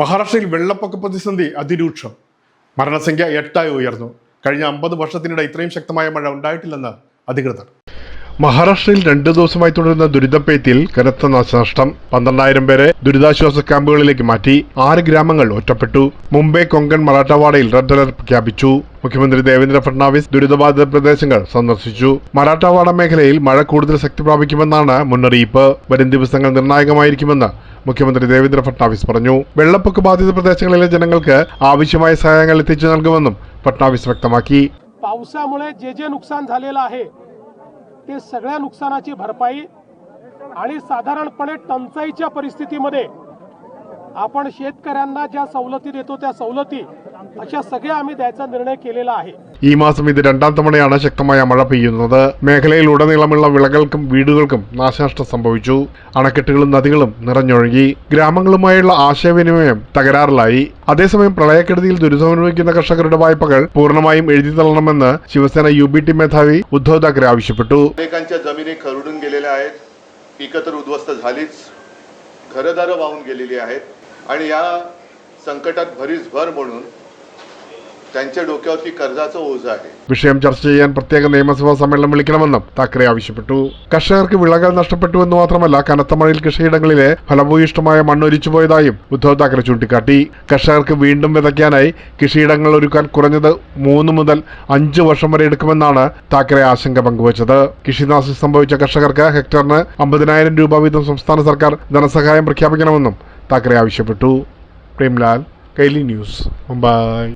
മഹാരാഷ്ട്രയിൽ വെള്ളപ്പൊക്ക പ്രതിസന്ധി അതിരൂക്ഷം. മരണസംഖ്യ എട്ടായി ഉയർന്നു. കഴിഞ്ഞ അമ്പത് വർഷത്തിനിടെ ഇത്രയും ശക്തമായ മഴ ഉണ്ടായിട്ടില്ലെന്ന് അധികൃതർ. മഹാരാഷ്ട്രയിൽ രണ്ടു ദിവസമായി തുടരുന്ന ദുരിതപ്പെയ്ത്തിൽ കനത്ത നാശനഷ്ടം പന്ത്രണ്ടായിരം പേരെ ദുരിതാശ്വാസ ക്യാമ്പുകളിലേക്ക് മാറ്റി ആറ് ഗ്രാമങ്ങൾ ഒറ്റപ്പെട്ടു. മുംബൈ കൊങ്കൺ മറാഠവാഡയിൽ റെഡ് അലർട്ട് പ്രഖ്യാപിച്ചു. മുഖ്യമന്ത്രി ദേവേന്ദ്ര ഫഡ്നാവിസ് ദുരിതബാധിത പ്രദേശങ്ങൾ സന്ദർശിച്ചു. മറാഠവാഡ മേഖലയിൽ മഴ കൂടുതൽ ശക്തി പ്രാപിക്കുമെന്നാണ് മുന്നറിയിപ്പ്. വരും ദിവസങ്ങൾ നിർണായകമായിരിക്കുമെന്ന് മുഖ്യമന്ത്രി ദേവേന്ദ്ര ഫഡ്നാവിസ് പറഞ്ഞു വെള്ളപ്പൊക്ക ബാധിത പ്രദേശങ്ങളിലെ ജനങ്ങൾക്ക് ആവശ്യമായ സഹായങ്ങൾ എത്തിച്ചു നൽകുമെന്നും ഫഡ്നാവിസ് വ്യക്തമാക്കി पावसामुळे जे जे नुकसान झालेलं आहे ते सगळ्या नुकसानाची भरपाई आणि साधारणपणे टंचाईच्या परिस्थितीमध्ये आपण शेतकऱ्यांना ज्या सवलती देतो त्या सवलती अशा सगळ्या आम्ही द्यायचा निर्णय केलेला आहे ഈ മാസം ഇത് രണ്ടാം തവണയാണ് ശക്തമായ മഴ പെയ്യുന്നത് മേഖലയിൽ ഉടനീളമുള്ള വിളകൾക്കും വീടുകൾക്കും നാശനഷ്ടം സംഭവിച്ചു അണക്കെട്ടുകളും നദികളും നിറഞ്ഞൊഴുകി ഗ്രാമങ്ങളുമായുള്ള ആശയവിനിമയം തകരാറിലായി അതേസമയം പ്രളയക്കെടുതിയിൽ ദുരിതമനുഭവിക്കുന്ന കർഷകരുടെ വായ്പകൾ പൂർണ്ണമായും എഴുതി തള്ളണമെന്ന് ശിവസേന യു ബി ടി മേധാവി ഉദ്ധവ് താക്കറെ ആവശ്യപ്പെട്ടു अनेकांच्या जमिनी खरडून गेलेल्या आहेत पिकं तर उद्ध्वस्त झालीच घरदारं वाहून गेलेली आहेत. आणि या संकटात भरीस भर म्हणून त्यांच्या डोक्यावरती कर्जाचं ओझं आहे വിഷയം ചർച്ച ചെയ്യാൻ പ്രത്യേക നിയമസഭാ സമ്മേളനം വിളിക്കണമെന്നും താക്കറെ ആവശ്യപ്പെട്ടു കർഷകർക്ക് വിളകൾ നഷ്ടപ്പെട്ടുവെന്ന് മാത്രമല്ല കനത്ത മഴയിൽ കൃഷിയിടങ്ങളിലെ ഫലഭൂയിഷ്ടമായ മണ്ണൊലിച്ചു പോയതായും ഉദ്ധവ് താക്കറെ ചൂണ്ടിക്കാട്ടി കർഷകർക്ക് വീണ്ടും വിതയ്ക്കാനായി കൃഷിയിടങ്ങൾ ഒരുക്കാൻ കുറഞ്ഞത് മൂന്ന് മുതൽ അഞ്ച് വർഷം വരെ എടുക്കുമെന്നാണ് താക്കറെ ആശങ്ക പങ്കുവച്ചത് കൃഷിനാശം സംഭവിച്ച കർഷകർക്ക് ഹെക്ടറിന് അമ്പതിനായിരം രൂപ വീതം സംസ്ഥാന സർക്കാർ ധനസഹായം പ്രഖ്യാപിക്കണമെന്നും താക്കറെ ആവശ്യപ്പെട്ടു പ്രേംലാൽ കൈലി ന്യൂസ് മുംബൈ